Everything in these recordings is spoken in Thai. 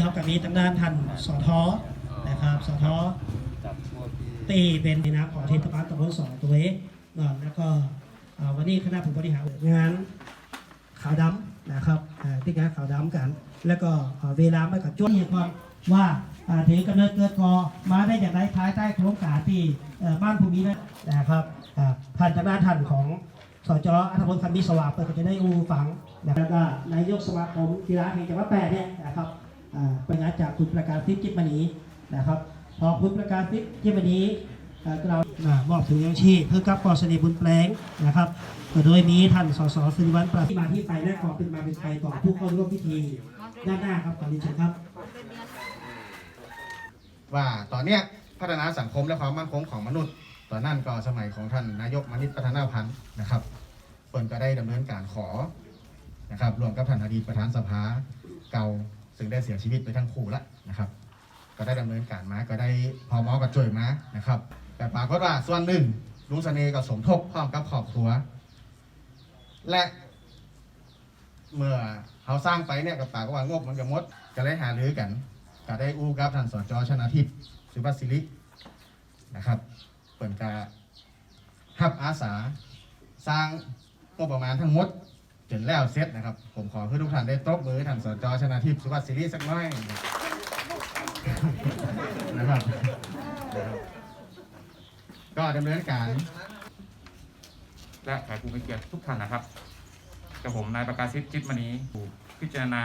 เขากับมีตำนานทันสอทอนะครับสอทอตีเป็นในนามของเทศบาลตำบลสองตัวเองแล้วก็วันนี้คณะผู้บริหารงานขาวดำนะครับอ่าที่งานขาวดำกัน แล้วก็เวลาไม่กับจ้วงความว่าถือกำเนิดเกิดกอมาได้อย่างไรภายใต้โครงการที่บ้านภูมินะนะครับอ่าผ่านทางด้านทันของสจอัธพลคำมิสวาเปิดก็จะได้อูฟังนะครับแล้วก็นายกสมาคมกีฬาแห่งจังหวัดแปดเนี่ยนะครับ เป็นงานจากคุณประการทิพย์จิตมณีนะครับ พอคุณประการทิพย์จิตมณีเรามอบถุงยังชีพเพื่อกับกอสนิบุญแปลงนะครับก็โดยมีท่านสสสิริวัลย์ประที่มาที่ไปและขอเป็นมาเป็นไปต่อผู้เข้าร่วมพิธีด้านหน้าครับขอเรียนเชิญครับ ว่าตอนเนี้ยพัฒนาสังคมและความมั่นคงของมนุษย์ ตอนนั้นก็สมัยของท่านนายกมานิตพัฒนาพันธ์นะครับเปิ่นก็ได้ดำเนินการขอนะครับรวมกับท่านอดีตประธานสภาเก่า ซึ่งได้เสียชีวิตไปทั้งคู่แล้วนะครับ ก็ได้ดำเนินการมาก็ได้พอมอก็ช่วยมานะครับ แต่ปรากฏว่าส่วนหนึ่งลุงเสน่ห์ก็สมทบพร้อมกับครอบครัว และเมื่อเขาสร้างไปเนี่ยกับปากก็ว่างบมันก็หมดก็เลยหารือกันก็ได้อู้กับท่านสจชนาทิพย์สุภัสสิรินะครับเปิดกาฮับอาสา สร้างงบประมาณทั้งหมด จนแล้วเสร็จนะครับ ผมขอให้ทุกท่านได้ตบมือท่านสจชนาทิพย์สุภัสสิริสักหน้อยนะครับก็ดำเนินการ และแขกผู้มีเกียรติทุกท่านนะครับกับผมนายประกาศิษจิตมณีผู้พิจารณา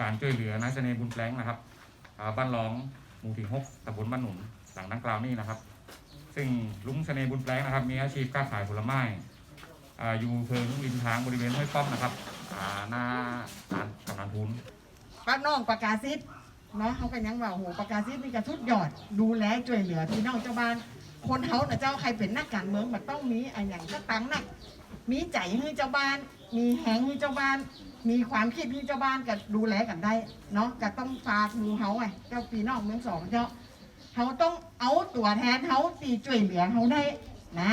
การช่วยเหลือนายเสน่ห์บุญแปลงนะครับบ้านร้องหมู่ที่หกตำบลบ้านหนุนหลังดังกล่าวนี้นะครับ ซึ่งลุงเสน่ห์บุญแปลงนะครับ มีอาชีพค้าขายผลไม้ อ่าอยู่เพิงริมทางบริเวณห้วยป้อมนะครับอ่าหน้าร้านกำนันทุนป้าน้องประกาศซิดเนาะเขากันยังว่าโอ้โหประกาศซิดนี่กระทุดยอด ดูแลช่วยเหลือพี่น้องเจ้าบ้าน คนเขาน่ะเจ้าใครเป็นนักการเมืองมันต้องมีไอ้อย่างก็ตังนักมีใจให้เจ้าบ้าน มีแหงให้เจ้าบ้าน มีความคิดให้เจ้าบ้านก็ดูแลกันได้เนาะก็ต้องฝากดูเขาไงเจ้าพี่น้องเมืองสองเจ้าเขาต้องเอาตัวแทนเขาตีช่วยเหลือเขาได้นะ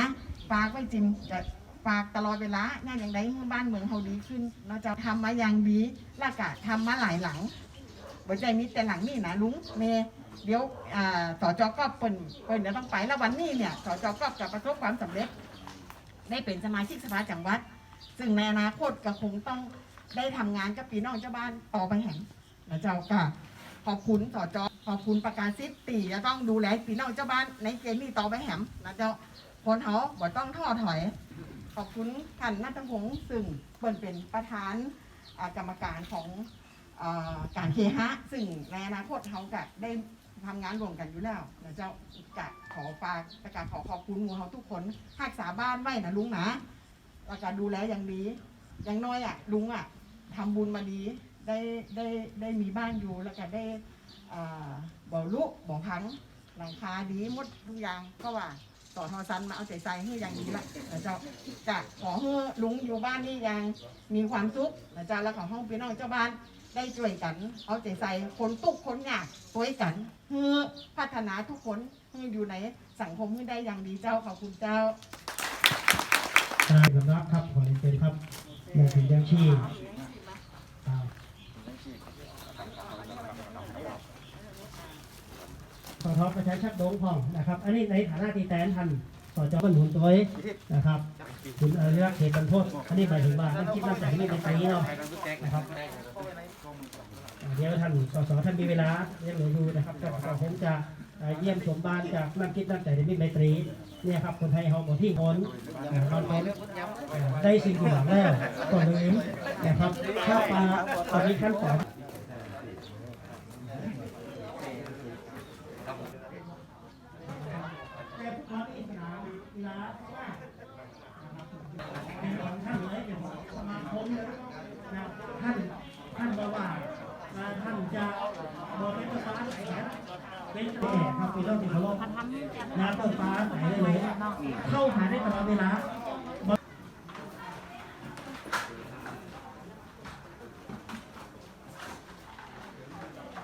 ฝากไว้จริงจะ ฝากตลอดเวลาเนี่ยอย่างไรให้บ้านเมืองเขาดีขึ้น เราจะทำมาอย่างดีแล้วก็ทำมาหลายหลังบนใจมีแต่หลังนี่นะลุงเมเดี๋ยวอ่าสจก็เปิ่นเปิ่นจะต้องไปแล้ววันนี้เนี่ยสจก็จะประสบความสำเร็จ ได้เป็นสมาชิกสภาจังหวัด ซึ่งในอนาคตก็คงต้องได้ทำงานกับพี่น้องเจ้าบ้านต่อไปแห่งนะเจ้าก็ขอบคุณสจขอบคุณประกาศซิตีจะต้องดูแลพี่น้องเจ้าบ้านในเกมนี้ต่อไปแหมนะเจ้าคนเขาบ่ต้องท้อถอย ขอบคุณท่านนัทพงศ์ซึ่งเปิ่นเป็นประธานกรรมการของอการเคหะ ซึ่งในอนาคตเขาก็ได้ทำงานรวมกันอยู่แล้วเดี๋ยวเจ้ากะขอฝากประกาศขอขอบคุณหมูเขาทุกคนรักษาบ้านไว้นะลุงนะแล้วก็ดูแลอย่างดีอย่างน้อยอะลุงอะทำบุญมาดีได้ได้ได้มีบ้านอยู่แล้วก็ได้อบ่อลุบ่อพังหลังคาดีหมดทุกอย่างก็ว่า ต่อทอซันมาเอาใจใส่ให้อย่างดีละเดี๋ยวเจ้าจะขอให้ลุงอยู่บ้านนี่ยังมีความสุขนะเจ้าแล้วขอห้องพี่น้องเจ้าบ้านได้ช่วยกัน เอาใจใส่คนตุกคนหยากช่วยกันเพื่อพัฒนาทุกคนให้อยู่ในสังคมให้ได้อย่างดีเจ้าขอบคุณเจ้าทนายสำนักครับขอเรียนเชิญครับเรื่องถึงยังชีพอ่าขอ ท็อปประชาชัดโดงพองนะครับ อันนี้ในฐานะที่แทนท่านสจบรรหุนตัวเองนะครับคุณเอริรักษ์เขตบรรพตอันนี้หมายถึงว่าน้ำคิดน้ำใจไม่เป็นไปเนาะนะครับอ่าเดี๋ยวท่านสสท่านมีเวลายังเหลืออยู่นะครับก็ก็ผมจะเยี่ยมชมบ้านจากน้ำคิดน้ำใจในมิตรไมตรีเนี่ยครับคนไทยเขาหมดที่คนอ่าตอนเป็นได้สิ่งที่หวังแล้วก่อนอื่นนะครับข้าวปลาตอนนี้ขั้นตอน ท่านเลยอย่างสมาคมนะท่านท่านบอกว่าท่านจะบอกเป็นภาษาไหนนะเป็นแก่ครับเป็นเรื่องที่เคารพน้ำเปิดฟ้าไหนได้เลยเข้าหาได้ตลอดเวลา